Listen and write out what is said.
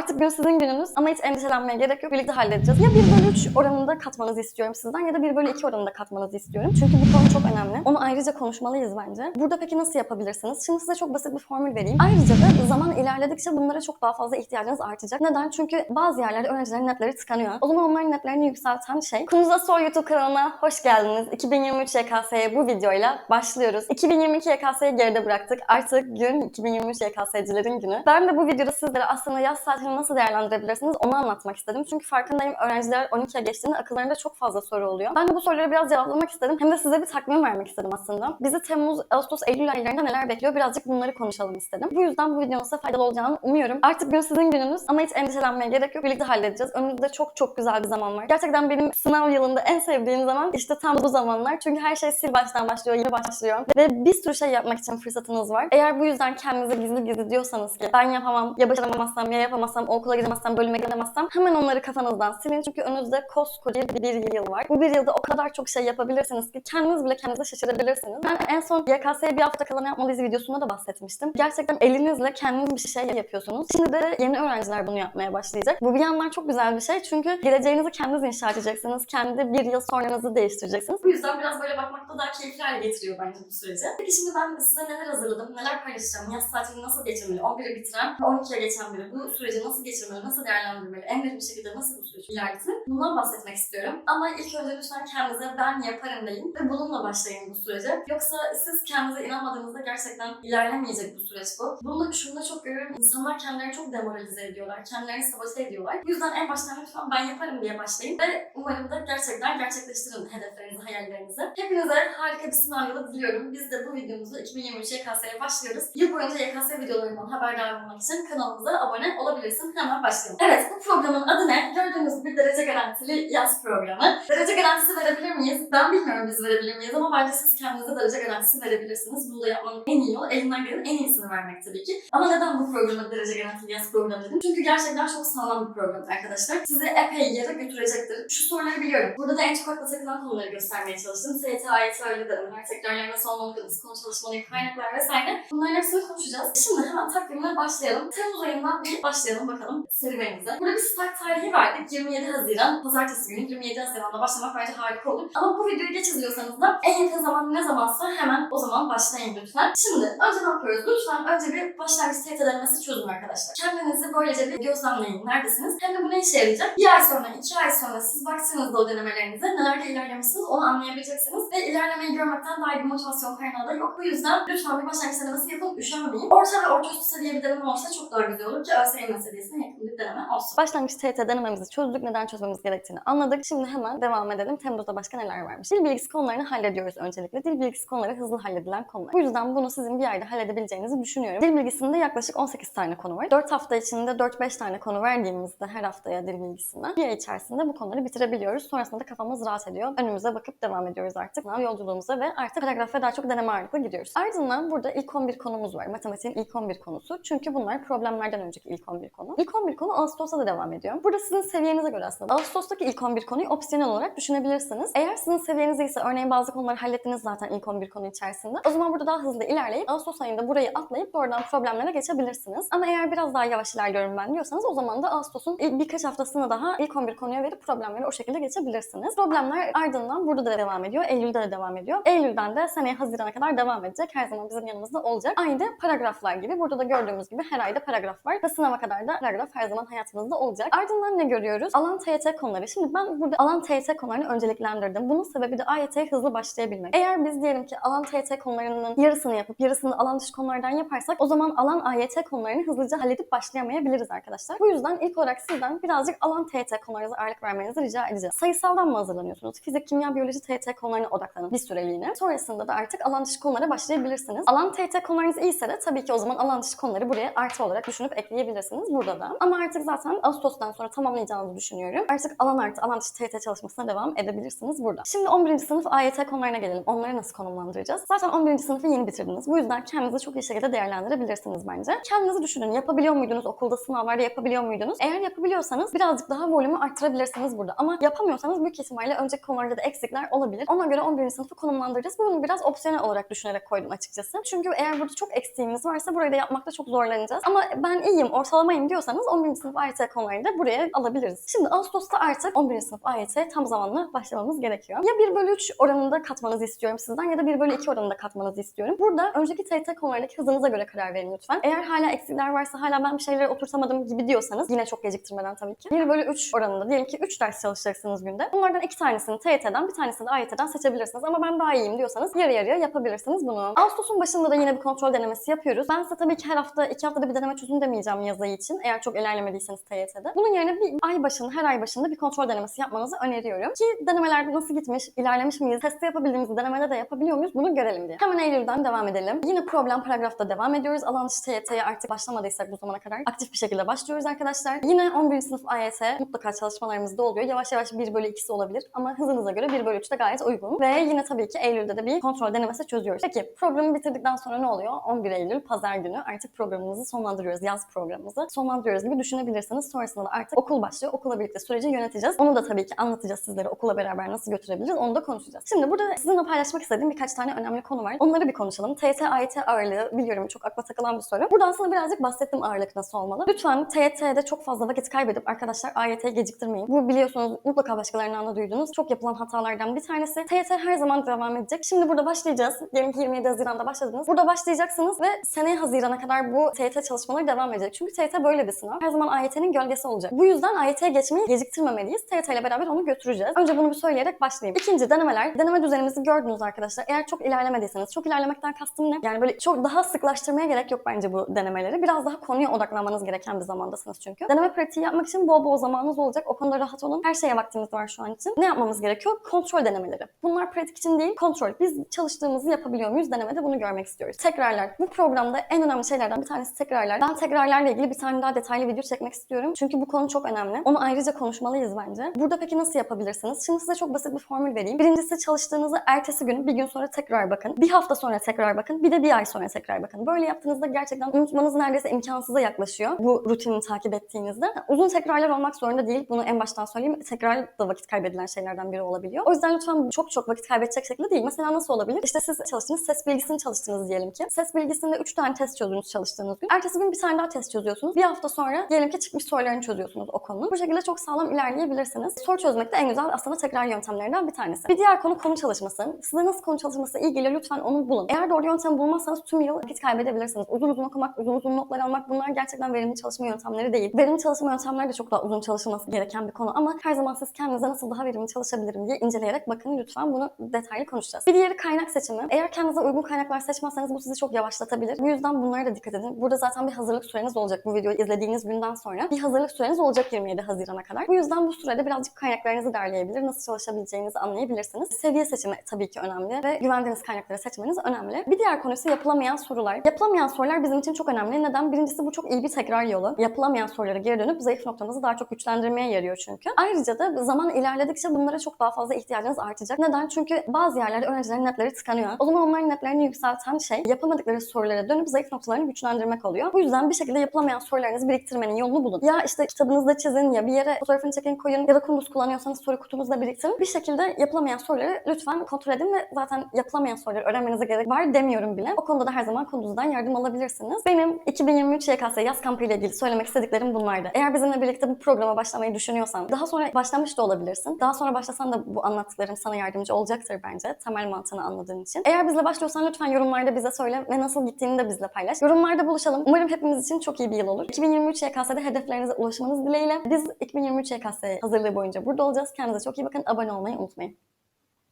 Artık gün sizin gününüz ama hiç endişelenmeye gerek yok. Birlikte halledeceğiz. Ya 1 bölü 3 oranında katmanızı istiyorum sizden ya da 1 bölü 2 oranında katmanızı istiyorum. Çünkü bu konu çok önemli. Onu ayrıca konuşmalıyız bence. Burada peki nasıl yapabilirsiniz? Şimdi size çok basit bir formül vereyim. Ayrıca da zaman ilerledikçe bunlara çok daha fazla ihtiyacınız artacak. Neden? Çünkü bazı yerlerde öğrencilerin netleri tıkanıyor. O zaman onların netlerini yükselten şey Kunuza Soy YouTube kanalına hoş geldiniz. 2023 YKS'ye bu videoyla başlıyoruz. 2022 YKS'yi geride bıraktık. Artık gün 2023 YKS'cilerin günü. Ben de bu videoda sizlere aslında yaz tatilini nasıl değerlendirebilirsiniz onu anlatmak istedim. Çünkü farkındayım öğrenciler 12'ye geçtiğinde akıllarında çok fazla soru oluyor. Ben de bu soruları biraz cevaplamak istedim. Hem de size bir takvim vermek istedim aslında. Bizi Temmuz, Ağustos, Eylül aylarında neler bekliyor birazcık bunları konuşalım istedim. Bu yüzden bu videonun size faydalı olacağını umuyorum. Artık gün sizin gününüz ama hiç endişelenmeye gerek yok. Birlikte halledeceğiz. Önümüzde çok çok güzel bir zaman var. Gerçekten benim sınav yılında en sevdiğim zaman işte tam bu zamanlar. Çünkü her şey sil baştan başlıyor, yeni başlıyor. Ve bir sürü şey yapmak için fırsatınız var. Eğer bu yüzden kendinize gizli gizli diyorsanız ki ben yapamam, ya başaramazsam, ya yapamazsam, o okula gidemezsem, bölüme gidemezsem hemen onları kafanızdan silin. Çünkü önünüzde koskoca bir yıl var. Bu bir yılda o kadar çok şey yapabilirsiniz ki kendiniz bile kendinize şaşırabilirsiniz. Ben en son YKS'ye bir hafta kala ne yapmalıyız videosunda da bahsetmiştim. Gerçekten elinizle kendiniz bir şey yapıyorsunuz. Şimdi de yeni öğrenciler bunu yapmaya başlayacak. Bu bir yandan çok güzel bir şey çünkü geleceğinizi kendiniz inşa edeceksiniz. Kendi bir yıl sonranızı değiştireceksiniz. Bu yüzden biraz böyle bakmakta daha keyifli hale getiriyor bence bu süreci. Peki şimdi ben size neler hazırladım, neler paylaşacağım, yaz tatilini nasıl geçirmeli, 11'i bitiren ve 12'ye geçen biri bu süreci nasıl geçirmeli, nasıl değerlendirmeli, en verimli şekilde nasıl bu süreci ilerletir bundan bahsetmek istiyorum. Ama ilk önce lütfen kendinize ben yaparım deyin ve bununla başlayın bu sürece. Yoksa siz kendinize inanmadığınızda gerçekten ilerlemeyecek bu süreç bu. Bunu şunu da çok görüyorum. İnsanlar kendilerini çok demoralize ediyorlar. Kendilerini sabote ediyorlar. Bu yüzden en baştan lütfen ben yaparım diye başlayın ve umarım da gerçekten gerçekleştirin hedeflerinizi, hayallerinizi. Hepinize harika bir sınav yılı diliyorum. Biz de bu videomuzu 2023 YKS'ye başlıyoruz. Yıl boyunca YKS videolarından haberdar olmak için kanalımıza abone olabilirsin. Hemen başlayalım. Evet bu programın adı ne? Gördüğünüz gibi derece garantili yaz programı. Derece garantisi verebilir miyiz? Ben bilmiyorum biz verebilir miyiz ama bence siz kendinize derece garantisi verebilirsiniz. Bunu da yapmanın en iyi yolu elinden gelen en iyisini vermek tabii ki. Ama neden bu programı derece garantili yaz programı dedim? Çünkü gerçekten çok sağlam bir program arkadaşlar. Sizi epey yere götürecektir. Şu soruları biliyorum. Burada da en çok akla takılan konuları göstermeye çalıştım. ST, AYT öyle denemeler, tekrarlar nasıl olmalı, konu çalışmaları, kaynaklar vesaire. Bunların hepsini konuşacağız. Şimdi hemen takvimine başlayalım. Temmuz ayından bir başlayalım bakalım serüvenimize. Burada bir start tarihi verdik. 27 Haziran, pazartesi günü 27 Haziran'da başlamak bence harika olur. Ama bu videoyu geç izliyorsanız da en yakın zaman ne zamansa hemen o zaman başlayın lütfen. Şimdi önce ne yapıyoruz? Lütfen önce bir başlangıç denemesi çözün arkadaşlar. Kendinizi böylece bir gözlemleyin. Neredesiniz? Hem de bu ne işe yarayacak? Bir ay sonra, iki ay sonra siz baktığınızda o denemelerinize nelerde ilerlemişsiniz onu anlayabileceksiniz. Ve ilerlemeyi görmekten daha bir motivasyon kaynağı da yok. Bu yüzden lütfen bir başlangıç denemesi yapın, üşenmeyin. Orta ve orta üstü seviye bir deneme olursa çok daha güzel olur ki ÖSYM seviyesine yakın bir deneme olsun. Başlangıç TYT denememizi çözdük. Neden çözmemiz gerektiğini anladık. Şimdi hemen devam edelim. Temmuz'da başka neler varmış? Dil bilgisi konularını hallediyoruz öncelikle. Dil bilgisi konuları hızlı halledilen konular. Bu yüzden bunu sizin bir ayda halledebileceğinizi düşünüyorum. Dil bilgisinde yaklaşık 18 tane konu var. 4 hafta içinde 4-5 tane konu verdiğimizde her haftaya dil bilgisinden bir ay içerisinde bu konuları bitirebiliyoruz. Sonrasında da kafamız rahat ediyor. Önümüze bakıp devam ediyoruz artık sınav yolculuğumuza ve artık paragrafa daha çok deneme ağırlıklı gidiyoruz. Ardından burada ilk 11 konumuz var. Matematiğin ilk 11 konusu. Çünkü bunlar problemlerden önceki ilk 11 konu. İlk 11 konu Ağustos'ta da devam ediyor. Burada sizin seviyenize göre aslında. Ağustos'taki ilk 11 konuyu opsiyonel olarak düşünebilirsiniz. Eğer sizin seviyeniz ise örneğin bazı konuları hallettiniz zaten ilk 11 konu içerisinde. O zaman burada daha hızlı ilerleyip Ağustos ayında burayı atlayıp doğrudan problemlere geçebilirsiniz. Ama eğer biraz daha yavaş ilerliyorum ben diyorsanız o zaman da Ağustos'un ilk birkaç haftasını daha ilk 11 konuya verip problemleri o şekilde geçebilirsiniz. Problemler ardından burada da devam ediyor. Eylül'de de devam ediyor. Eylül'den de seneye Haziran'a kadar devam edecek. Her zaman bizim yanımızda olacak. Aynı paragraflar gibi. Burada da gördüğümüz gibi her ayda paragraf var. Ve sınava kadar da paragraf her zaman hayatımızda olacak. Ardından ne görüyoruz? Alan TYT konuları. Şimdi ben burada alan TYT konularını önceliklendirdim. Bunun sebebi de AYT'ye hızlı başlayabilmek. Eğer biz diyelim ki alan TYT konularının yarısını yapıp yarısını alan dışı konulardan yaparsak o zaman alan AYT konularını hızlıca halledip başlayamayabiliriz arkadaşlar. Bu yüzden ilk olarak sizden birazcık alan TYT konularınıza ağırlık vermenizi rica edeceğiz. Sayısaldan mı hazırlanıyorsunuz? Fizik, kimya, biyoloji TYT konularına odaklanın bir süreliğine. Sonrasında da artık alan dışı konulara başlayabilirsiniz. Alan TYT konularınız iyiyse de tabii ki o zaman alan dışı konuları buraya artı olarak düşünüp ekleyebilirsiniz burada da. Ama artık zaten Ağustos'tan sonra tamamlayacağınızı düşünüyorum. Artık alan artı alan dışı TYT çalışmasına devam edebilirsiniz burada. Şimdi 11. sınıf AYT konularına gelelim. Onları nasıl konumlandıracağız? Zaten 11. sınıfı yeni bitirdiniz. Bu yüzden kendinizi çok iyi şekilde değerlendirebilirsiniz bence. Kendinizi düşünün. Yapabiliyor muydunuz? Okulda sınavlarda yapabiliyor muydunuz? Eğer yapabiliyorsanız birazcık daha volümü arttırabilirsiniz burada. Ama yapamıyorsanız büyük ihtimalle önceki konularda da eksikler olabilir. Ona göre 11. sınıfı konumlandıracağız. Bunu biraz opsiyonel olarak düşünerek koydum açıkçası. Çünkü eğer burada çok eksiğimiz varsa burayı da yapmakta çok zorlanacağız. Ama ben iyiyim, ortalamayım diyorsanız 11. sınıf AYT konularını da buraya alabiliriz. Şimdi Ağustos'ta artık 11. sınıf AYT tam zamanlı başlamamız gerekiyor. Ya 1 bölü 3 oranında katmanızı istiyorum sizden ya da 1 bölü 2 oranında katmanızı istiyorum. Burada önceki TYT konularındaki hızınıza göre karar verin lütfen. Eğer hala eksikler varsa hala ben bir şeyleri oturtamadım gibi diyorsanız yine çok geciktirmeden tabii ki. 1 bölü 3 oranında diyelim ki 3 ders çalışacaksınız günde. Bunlardan 2 tanesini TYT'den bir tanesini de AYT'den seçebilirsiniz. Ama ben daha iyiyim diyorsanız yarı yarıya yapabilirsiniz bunu. Ağustos'un başında da yine bir kontrol denemesi yapıyoruz. Ben size tabii ki her hafta 2 haftada bir deneme çözün demeyeceğim yazı için. Eğer çok ilerlemediyseniz TYT'de. Bunun yerine bir ay başında, her ay başında bir kontrol denemesi yapmanızı öneriyorum. Ki denemelerde nasıl gitmiş, ilerlemiş miyiz, testi yapabildiğimizi denemede de yapabiliyor muyuz bunu görelim diye. Hemen Eylül'den devam edelim. Yine problem paragrafta devam ediyoruz. Alan dışı TYT'ye artık başlamadıysak bu zamana kadar aktif bir şekilde başlıyoruz arkadaşlar. Yine 11. sınıf AYT mutlaka çalışmalarımızda oluyor. Yavaş yavaş 1 bölü 2'si olabilir ama hızınıza göre 1 bölü 3 de gayet uygun. Ve yine tabii ki Eylül'de de bir kontrol denemesi çözüyoruz. Peki programı bitirdikten sonra ne oluyor? 11 Eylül pazar günü artık programımızı sonlandırıyoruz. Yaz programımızı sonlandırıyoruz gibi düşünebilirsiniz. Sonrasında da artık okul başlıyor. Okulla birlikte süreci yöneteceğiz. Onu da tabii ki anlatacağız sizlere okula beraber nasıl götürebiliriz onu da konuşacağız. Şimdi burada sizinle paylaşmak istediğim birkaç tane önemli konu var. Onları bir konuşalım. TYT, AYT ağırlığı biliyorum çok akla takılan bir soru. Burada aslında birazcık bahsettim ağırlık nasıl olmalı. Lütfen TYT'de çok fazla vakit kaybedip arkadaşlar AYT'yi geciktirmeyin. Bu biliyorsunuz mutlaka başkalarından da duydunuz. Çok yapılan hatalardan bir tanesi. TYT her zaman devam edecek. Şimdi burada başlayacağız. Diyelim ki 27 Haziran'da başladınız. Burada başlayacaksınız ve seneye Haziran'a kadar bu TYT çalışmaları devam edecek. Çünkü TYT böyle bir sınav. Her zaman AYT'nin gölgesi olacak. Bu yüzden AYT'ye geçmeyi geciktirmemeliyiz. TYT ile beraber onu götüreceğiz. Önce bunu bir söyleyerek başlayayım. İkinci denemeler. Deneme düzenimizi gördünüz arkadaşlar. Eğer çok ilerlemediyseniz, çok ilerlemekten kastım ne? Yani böyle çok daha sıklaştırmaya gerek yok bence bu denemeleri. Biraz daha konuya odaklanmanız gereken bir zamandasınız çünkü. Deneme pratiği yapmak için bol bol zamanınız olacak. O konuda rahat olun. Her şeye vaktimiz var şu an için. Ne yapmamız gerekiyor? Kontrol denemeleri. Bunlar pratik için değil, kontrol. Biz çalıştığımızı yapabiliyor muyuz denemede bunu görmek istiyoruz. Tekrarlar. Bu programda en önemli şeylerden bir tanesi tekrarlar. Ben tekrarlarla ilgili bir tane daha detaylı video çekmek istiyorum. Çünkü bu konu çok önemli. Onu ayrıca konuşmalıyız bence. Burada peki nasıl yapabilirsiniz? Şimdi size çok basit bir formül vereyim. Birincisi çalıştığınızı ertesi gün, bir gün sonra tekrar bakın. Bir hafta sonra tekrar bakın. Bir de bir ay sonra tekrar bakın. Böyle yaptığınızda gerçekten unutmanız neredeyse imkansıza yaklaşıyor. Bu rutini takip ettiğinizde. Uzun tekrarlar olmak zorunda değil. Bunu en baştan söyleyeyim. Tekrar da vakit kaybedilen şeylerden biri olabiliyor. O yüzden lütfen çok çok vakit kaybedecek şekilde değil. Mesela nasıl olabilir? İşte siz çalıştınız, ses bilgisini çalıştınız diyelim ki. Ses bilgisinde 3 tane test çözdünüz çalıştığınız gün. Ertesi gün bir tane daha test çözüyorsunuz. Bir hafta sonra diyelim ki çıkmış sorularını çözüyorsunuz o konunun. Bu şekilde çok sağlam ilerleyebilirsiniz. Soru çözmek de en güzel aslında tekrar yöntemlerinden bir tanesi. Bir diğer konu konu çalışması. Size nasıl konu çalışması iyi geliyor lütfen onu bulun. Eğer doğru yöntemi bulmazsanız tüm yıl vakit kaybedebilirsiniz. Uzun uzun okumak, uzun uzun notlar almak bunlar gerçekten verimli çalışma yöntemleri değil. Verimli çalışma yöntemleri de çok daha uzun çalışılması gereken bir konu ama her zaman siz kendinize nasıl daha verimli çalışabilirim diye inceleyerek bakın lütfen bunu detaylı konuşacağız. Bir diğeri kaynak seçimi. Eğer kendinize uygun kaynaklar seçmezseniz bu sizi çok yavaşlatabilir. Bu yüzden bunlara da dikkat edin. Burada zaten bir hazırlık süreniz olacak bu izlediğiniz günden sonra. Bir hazırlık süreniz olacak 27 Haziran'a kadar. Bu yüzden bu sürede birazcık kaynaklarınızı derleyebilir, nasıl çalışabileceğinizi anlayabilirsiniz. Seviye seçimi tabii ki önemli ve güvendiğiniz kaynakları seçmeniz önemli. Bir diğer konu ise yapılamayan sorular. Yapılamayan sorular bizim için çok önemli. Neden? Birincisi bu çok iyi bir tekrar yolu. Yapılamayan sorulara geri dönüp zayıf noktamızı daha çok güçlendirmeye yarıyor çünkü. Ayrıca da zaman ilerledikçe bunlara çok daha fazla ihtiyacınız artacak. Neden? Çünkü bazı yerlerde öğrencilerin netleri tıkanıyor. O zaman onların netlerini yükselten şey yapamadıkları sorulara dönüp zayıf noktalarını güçlendirmek oluyor. Bu yüzden bir şekilde yapılamayan sorularınızı biriktirmenin yolunu bulun. Ya işte kitabınızda çizin ya bir yere fotoğrafını çekin koyun ya da kunduz kullanıyorsanız soru kutunuzda biriktirin. Bir şekilde yapılamayan soruları lütfen kontrol edin ve zaten yapılamayan soruları öğrenmenize gerek var demiyorum bile. O konuda da her zaman kunduzdan yardım alabilirsiniz. Benim 2023 YKS yaz kampı ile ilgili söylemek istediklerim bunlardı. Eğer bizimle birlikte bu programa başlamayı düşünüyorsan, daha sonra başlamış da olabilirsin. Daha sonra başlasan da bu anlattıklarım sana yardımcı olacaktır bence. Temel mantığını anladığın için. Eğer bizle başlıyorsan lütfen yorumlarda bize söyle ve nasıl gittiğini de bizle paylaş. Yorumlarda buluşalım. Umarım hepimiz için çok iyi bir yıl olur. 2023 YKS'de hedeflerinize ulaşmanız dileğiyle. Biz 2023 YKS hazırlığı boyunca burada olacağız. Kendinize çok iyi bakın. Abone olmayı unutmayın.